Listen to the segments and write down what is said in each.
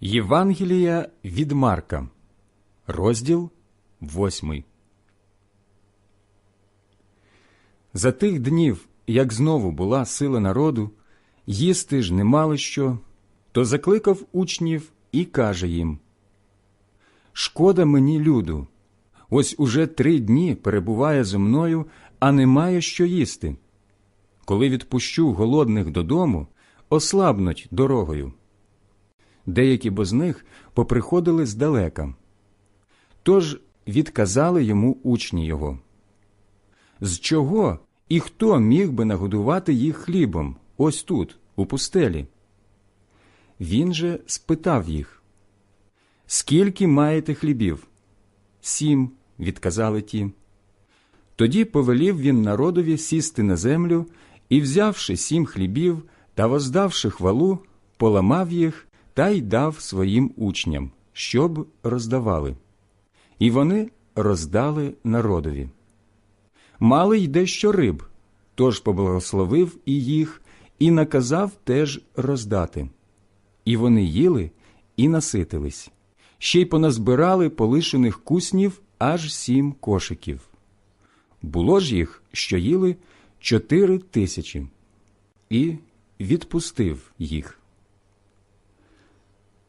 Євангелія від Марка, розділ 8. За тих днів, як знову була сила народу, їсти ж не мали що, то закликав учнів і каже їм Шкода мені, люду, ось уже три дні перебуває зо мною, а немає що їсти. Коли відпущу голодних додому, ослабнуть дорогою. Деякі бо з них поприходили здалека. Тож відказали йому учні його. З чого і хто міг би нагодувати їх хлібом ось тут, у пустелі? Він же спитав їх Скільки маєте хлібів? Сім, відказали ті. Тоді повелів він народові сісти на землю і, взявши сім хлібів та воздавши хвалу, поламав їх та й дав своїм учням, щоб роздавали. І вони роздали народові. Мали й дещо риб, тож поблагословив і їх, і наказав теж роздати. І вони їли і наситились, ще й поназбирали полишених куснів аж сім кошиків. Було ж їх, що їли чотири тисячі, і відпустив їх.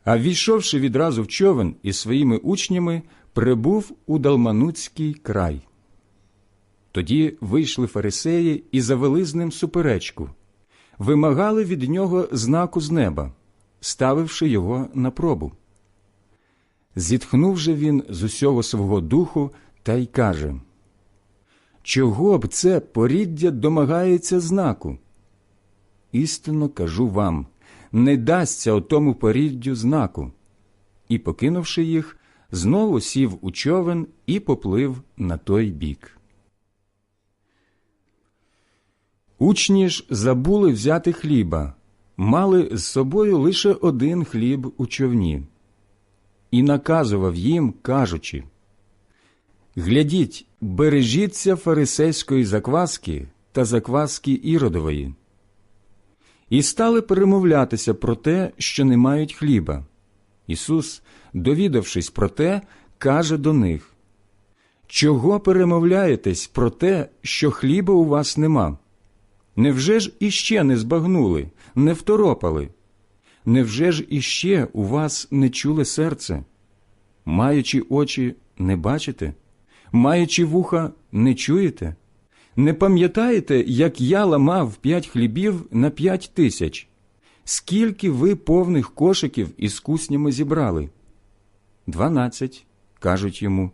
А війшовши відразу в човен із своїми учнями, прибув у Далмануцький край. Тоді вийшли фарисеї і завели з ним суперечку, вимагали від нього знаку з неба, ставивши його на пробу. Зітхнув же він з усього свого духу та й каже Чого б це поріддя домагається знаку? Істинно кажу вам не дасться отому поріддю знаку. І, покинувши їх, знову сів у човен і поплив на той бік. Учні ж забули взяти хліба, мали з собою лише один хліб у човні, і наказував їм, кажучи Глядіть, бережіться фарисейської закваски та закваски іродової. І стали перемовлятися про те, що не мають хліба. Ісус, довідавшись про те, каже до них Чого перемовляєтесь про те, що хліба у вас нема? Невже ж іще не збагнули, не второпали? Невже ж іще у вас не чуле серце? Маючи очі, не бачите? Маючи вуха, не чуєте? Не пам'ятаєте, як я ламав п'ять хлібів на п'ять тисяч? Скільки ви повних кошиків із куснями зібрали? Дванадцять, кажуть йому.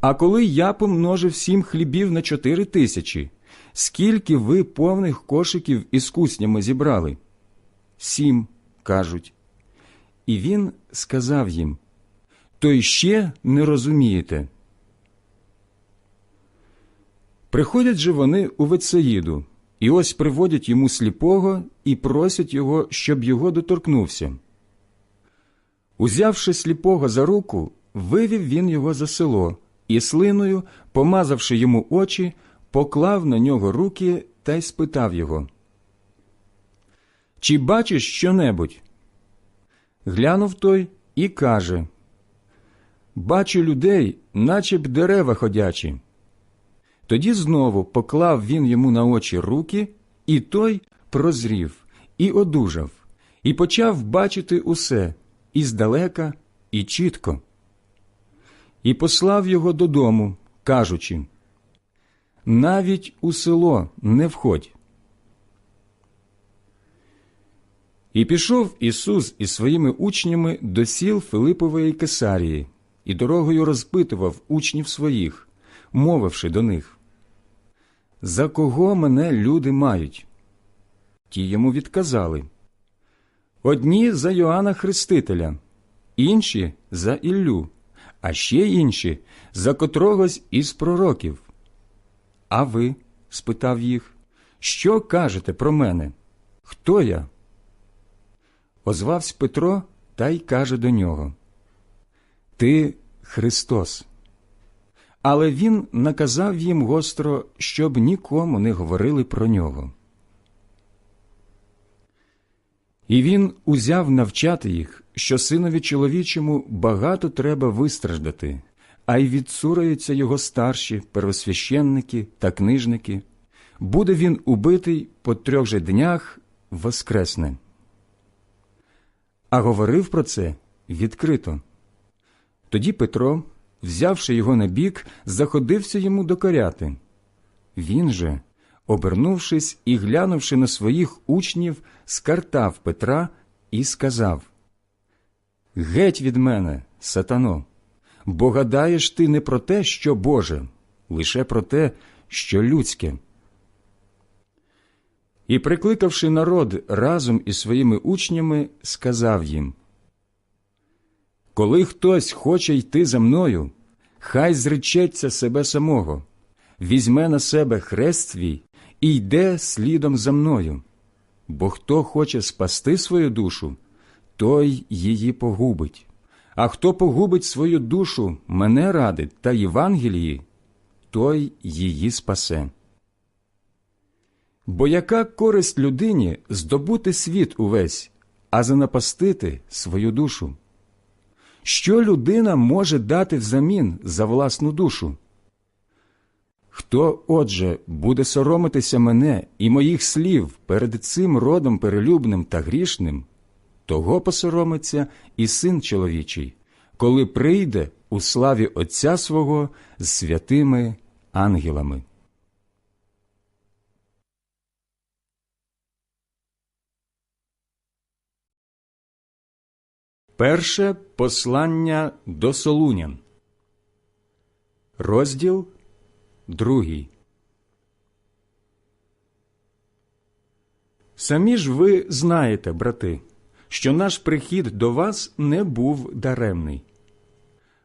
А коли я помножив сім хлібів на чотири тисячі, скільки ви повних кошиків із куснями зібрали? Сім, кажуть. І він сказав їм То ще не розумієте. Приходять же вони у Вецеїду, і ось приводять йому сліпого і просять його, щоб його доторкнувся. Узявши сліпого за руку, вивів він його за село і слиною, помазавши йому очі, поклав на нього руки та й спитав його. Чи бачиш щонебудь? Глянув той і каже Бачу людей, наче б дерева ходячі. Тоді знову поклав він йому на очі руки, і той прозрів, і одужав, і почав бачити усе і здалека, і чітко. І послав його додому, кажучи навіть у село не входь. І пішов Ісус із своїми учнями до сіл Филипової Кесарії, і дорогою розпитував учнів своїх, мовивши до них За кого мене люди мають? Ті йому відказали Одні за Йоанна Хрестителя, інші за Іллю, а ще інші за котрогось із пророків. А ви? спитав їх, що кажете про мене? Хто я? Озвався Петро та й каже до нього Ти Христос. Але він наказав їм гостро, щоб нікому не говорили про нього. І він узяв навчати їх, що синові чоловічому багато треба вистраждати, а й відсураються його старші первосвященники та книжники. Буде він убитий по трьох же днях воскресне. А говорив про це відкрито. Тоді Петро, взявши його на бік, заходився йому докоряти. Він же, обернувшись і глянувши на своїх учнів, скартав Петра і сказав Геть від мене, сатано, бо гадаєш ти не про те, що Боже, лише про те, що людське. І, прикликавши народ разом із своїми учнями, сказав їм Коли хтось хоче йти за мною, хай зречеться себе самого, візьме на себе хрест свій і йде слідом за мною. Бо хто хоче спасти свою душу, той її погубить. А хто погубить свою душу мене ради та Євангелії, той її спасе. Бо яка користь людині здобути світ увесь, а занапастити свою душу? Що людина може дати взамін за власну душу? Хто, отже, буде соромитися мене і моїх слів перед цим родом перелюбним та грішним, того посоромиться і син чоловічий, коли прийде у славі Отця свого з святими ангелами. Перше послання до Солунян, розділ другий. Самі ж ви знаєте, брати, що наш прихід до вас не був даремний.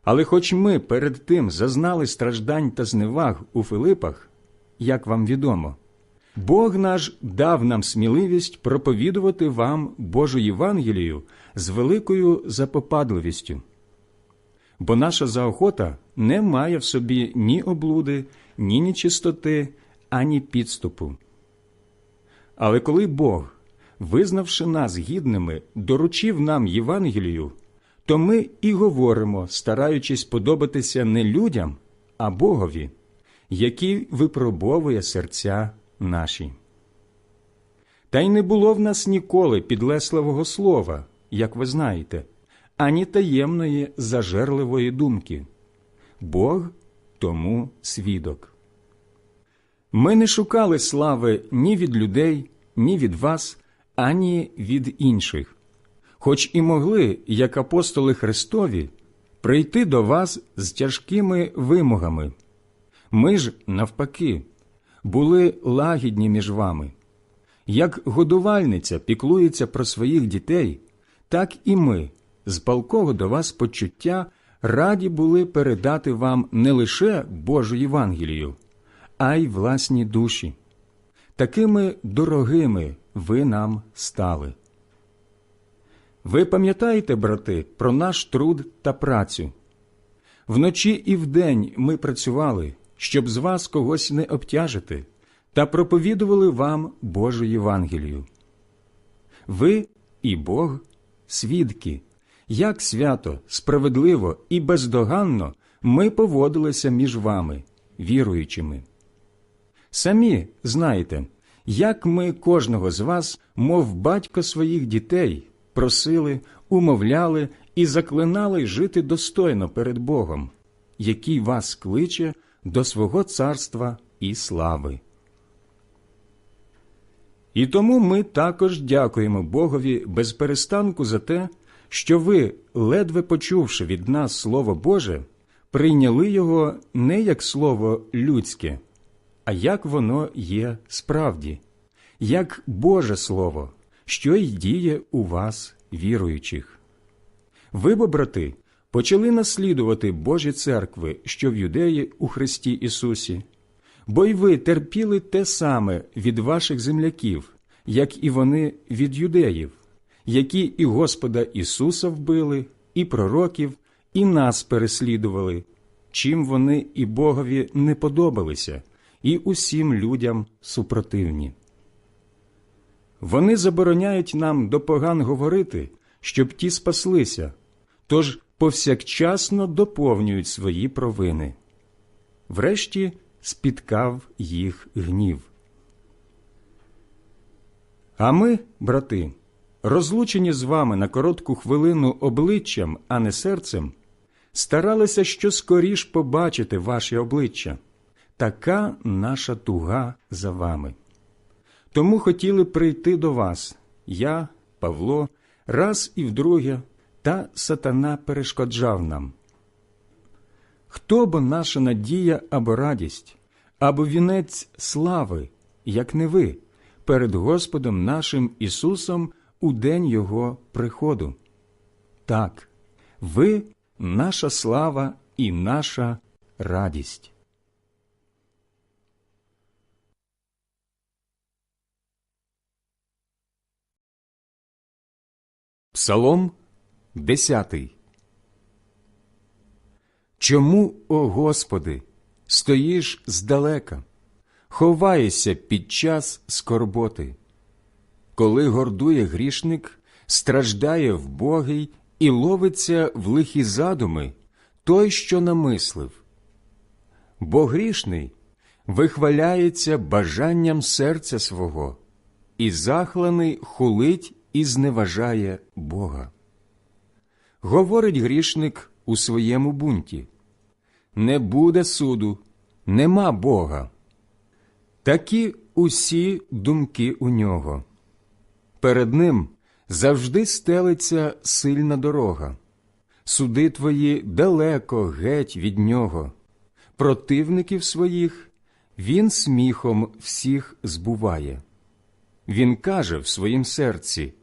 Але хоч ми перед тим зазнали страждань та зневаг у Филипах, як вам відомо, Бог наш дав нам сміливість проповідувати вам Божу Євангелію з великою запопадливістю. Бо наша заохота не має в собі ні облуди, ні нечистоти, ані підступу. Але коли Бог, визнавши нас гідними, доручив нам Євангелію, то ми і говоримо, стараючись подобатися не людям, а Богові, який випробовує серця наші. Та й не було в нас ніколи підлесливого слова, як ви знаєте, ані таємної зажерливої думки. Бог тому свідок. Ми не шукали слави ні від людей, ні від вас, ані від інших, хоч і могли, як апостоли Христові, прийти до вас з тяжкими вимогами. Ми ж, навпаки, були лагідні між вами. Як годувальниця піклується про своїх дітей, так і ми, з палкого до вас почуття, раді були передати вам не лише Божу Євангелію, а й власні душі. Такими дорогими ви нам стали. Ви пам'ятаєте, брати, про наш труд та працю. Вночі і вдень ми працювали, щоб з вас когось не обтяжити, та проповідували вам Божу Євангелію. Ви і Бог свідки, як свято, справедливо і бездоганно ми поводилися між вами, віруючими. Самі знаєте, як ми кожного з вас, мов батько своїх дітей, просили, умовляли і заклинали жити достойно перед Богом, який вас кличе до свого царства і слави. І тому ми також дякуємо Богові без перестанку за те, що ви, ледве почувши від нас Слово Боже, прийняли його не як слово людське, а як воно є справді, як Боже Слово, що й діє у вас, віруючих. Ви, бо, брати, почали наслідувати Божі церкви, що в юдеї у Христі Ісусі, бо й ви терпіли те саме від ваших земляків, як і вони від юдеїв, які і Господа Ісуса вбили, і пророків, і нас переслідували, чим вони і Богові не подобалися, і усім людям супротивні. Вони забороняють нам до поган говорити, щоб ті спаслися, тож повсякчасно доповнюють свої провини. Врешті спіткав їх гнів. А ми, брати, розлучені з вами на коротку хвилину обличчям, а не серцем, старалися що скоріш побачити ваші обличчя. Така наша туга за вами. Тому хотіли прийти до вас, я, Павло, раз і вдруге, та сатана перешкоджав нам. Хто бо наша надія або радість, або вінець слави, як не ви, перед Господом нашим Ісусом у день Його приходу? Так, ви наша слава і наша радість. Псалом 10 Чому, о Господи, стоїш здалека, ховаєшся під час скорботи? Коли гордує грішник, страждає вбогий і ловиться в лихі задуми той, що намислив. Бо грішний вихваляється бажанням серця свого, і захланий хулить і зневажає Бога. Говорить грішник у своєму бунті Не буде суду, нема Бога. Такі усі думки у нього. Перед ним завжди стелиться сильна дорога. Суди твої далеко геть від нього. Противників своїх він сміхом всіх збуває. Він каже в своїм серці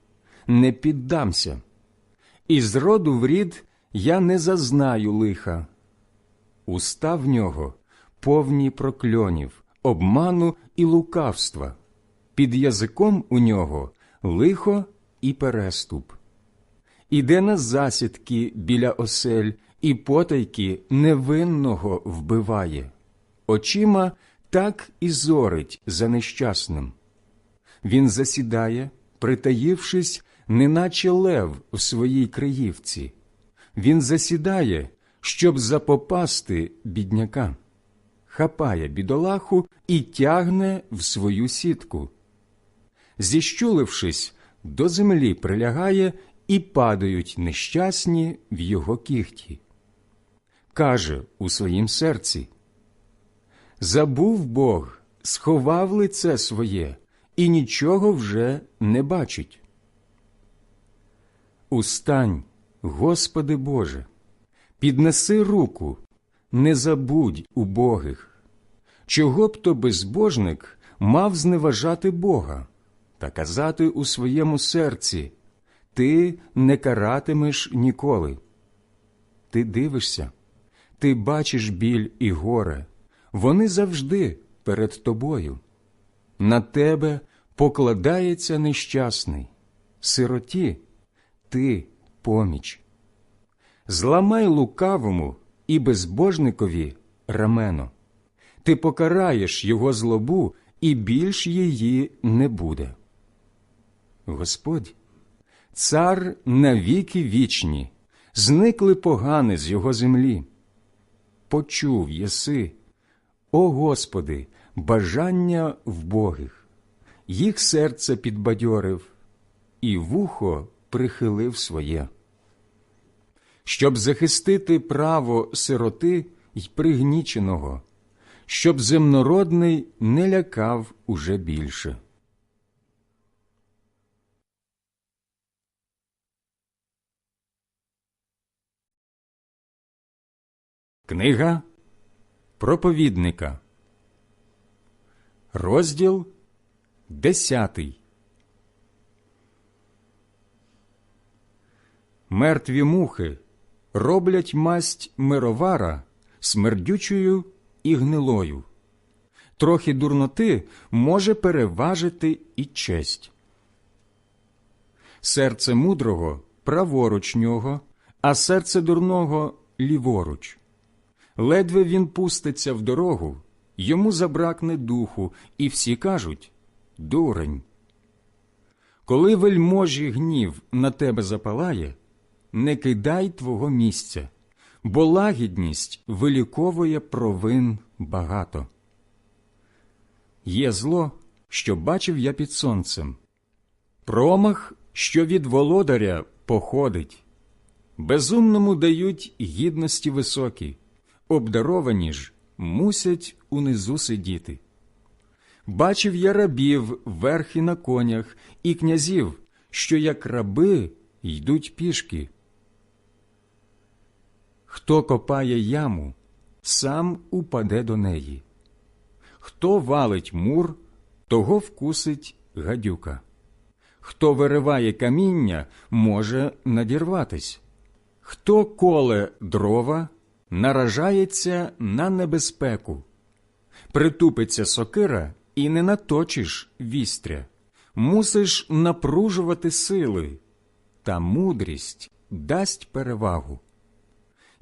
не піддамся, і з роду в рід я не зазнаю лиха. Уста в нього повні прокльонів, обману і лукавства, під язиком у нього лихо і переступ. Іде на засідки біля осель і потайки невинного вбиває, очима так і зорить за нещасним. Він засідає, притаївшись, неначе лев в своїй криївці. Він засідає, щоб запопасти бідняка, хапає бідолаху і тягне в свою сітку. Зіщулившись, до землі прилягає і падають нещасні в його кіхті. Каже у своїм серці Забув Бог, сховав лице своє і нічого вже не бачить. Устань, Господи Боже, піднеси руку, не забудь убогих. Чого б то безбожник мав зневажати Бога та казати у своєму серці Ти не каратимеш ніколи. Ти дивишся, ти бачиш біль і горе, вони завжди перед тобою. На тебе покладається нещасний, сироті ти поміч. Зламай лукавому і безбожникові рамено. Ти покараєш його злобу, і більш її не буде. Господь, цар навіки вічні, зникли погани з його землі. Почув єси, о Господи, бажання вбогих, їх серце підбадьорив, і вухо прихилив своє. Щоб захистити право сироти й пригніченого, щоб земнородний не лякав уже більше. Книга проповідника, розділ десятий. Мертві мухи роблять масть мировара смердючою і гнилою. Трохи дурноти може переважити і честь. Серце мудрого праворуч нього, а серце дурного ліворуч. Ледве він пуститься в дорогу, йому забракне духу, і всі кажуть дурень. Коли вельможі гнів на тебе запалає, не кидай твого місця, бо лагідність виліковує провин багато. Є зло, що бачив я під сонцем, промах, що від володаря походить. Безумному дають гідності високі, обдаровані ж мусять унизу сидіти. Бачив я рабів верхи на конях і князів, що як раби йдуть пішки. Хто копає яму, сам упаде до неї. Хто валить мур, того вкусить гадюка. Хто вириває каміння, може надірватись. Хто коле дрова, наражається на небезпеку. Притупиться сокира і не наточиш вістря, мусиш напружувати сили, та мудрість дасть перевагу.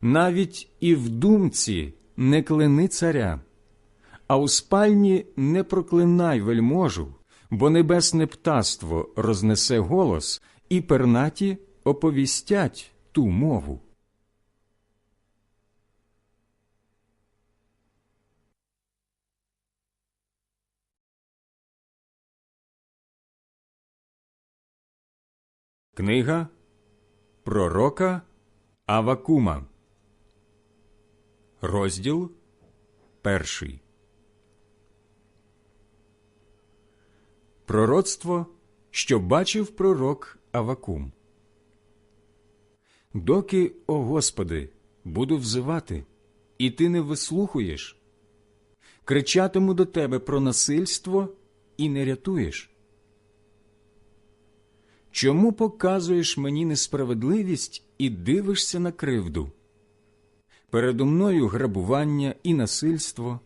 Навіть і в думці не клини царя, а у спальні не проклинай вельможу, бо небесне птаство рознесе голос, і пернаті оповістять ту мову. Книга Пророка Авакума, розділ перший. Пророцтво, що бачив пророк Авакум. Доки, о Господи, буду взивати, і ти не вислухуєш, кричатиму до тебе про насильство і не рятуєш. Чому показуєш мені несправедливість і дивишся на кривду? Передо мною грабування і насильство,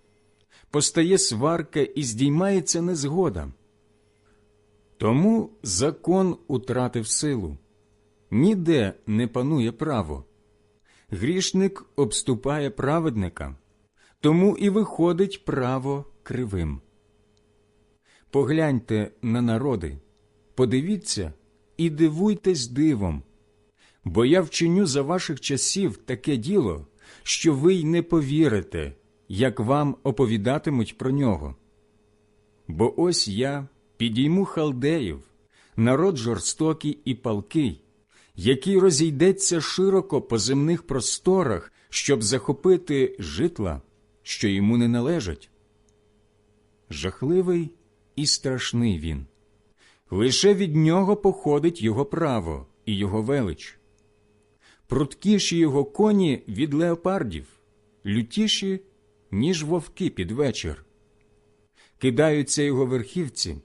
постає сварка і здіймається незгода. Тому закон утратив силу, ніде не панує право. Грішник обступає праведника, тому і виходить право кривим. Погляньте на народи, подивіться і дивуйтесь дивом, бо я вчиню за ваших часів таке діло, що ви й не повірите, як вам оповідатимуть про нього. Бо ось я підійму халдеїв, народ жорстокий і палкий, який розійдеться широко по земних просторах, щоб захопити житла, що йому не належать. Жахливий і страшний він. Лише від нього походить його право і його велич. Пруткіші його коні від леопардів, лютіші, ніж вовки під вечір. Кидаються його верхівці,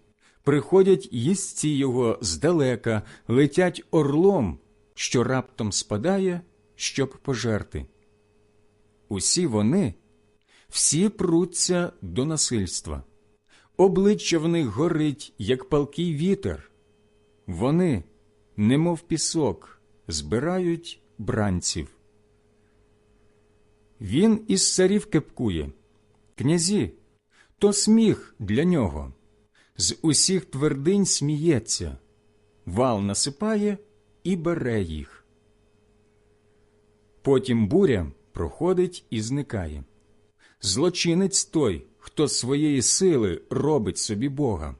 приходять їстці його здалека, летять орлом, що раптом спадає, щоб пожерти. Усі вони, всі пруться до насильства обличчя в них горить, як палкий вітер. Вони немов пісок, збирають бранців. Він із царів кепкує, князі, то сміх для нього. З усіх твердинь сміється, вал насипає і бере їх. Потім буря проходить і зникає. Злочинець той, хто своєї сили робить собі Бога.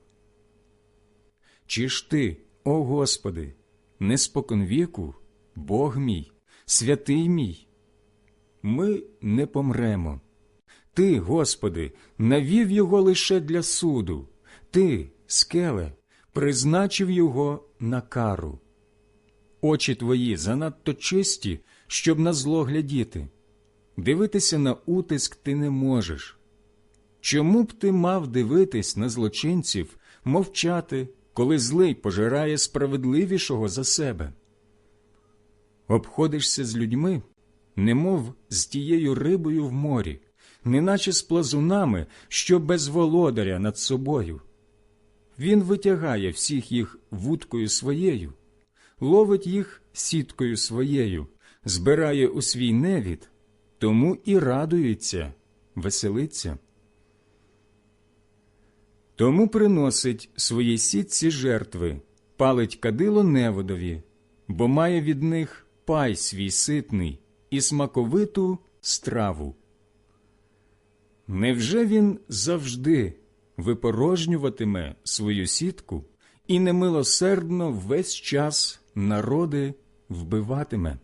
Чи ж ти, о Господи, не споконвіку, Бог мій, святий мій? Ми не помремо. Ти, Господи, навів його лише для суду, ти, скеле, призначив його на кару. Очі твої занадто чисті, щоб на зло глядіти. Дивитися на утиск ти не можеш. Чому б ти мав дивитись на злочинців, мовчати, коли злий пожирає справедливішого за себе? Обходишся з людьми, немов з тією рибою в морі, неначе з плазунами, що без володаря над собою. Він витягає всіх їх вудкою своєю, ловить їх сіткою своєю, збирає у свій невід, тому і радується, веселиться. Тому приносить своїй сітці жертви, палить кадило неводові, бо має від них пай свій ситний і смаковиту страву. Невже він завжди випорожнюватиме свою сітку і немилосердно весь час народи вбиватиме?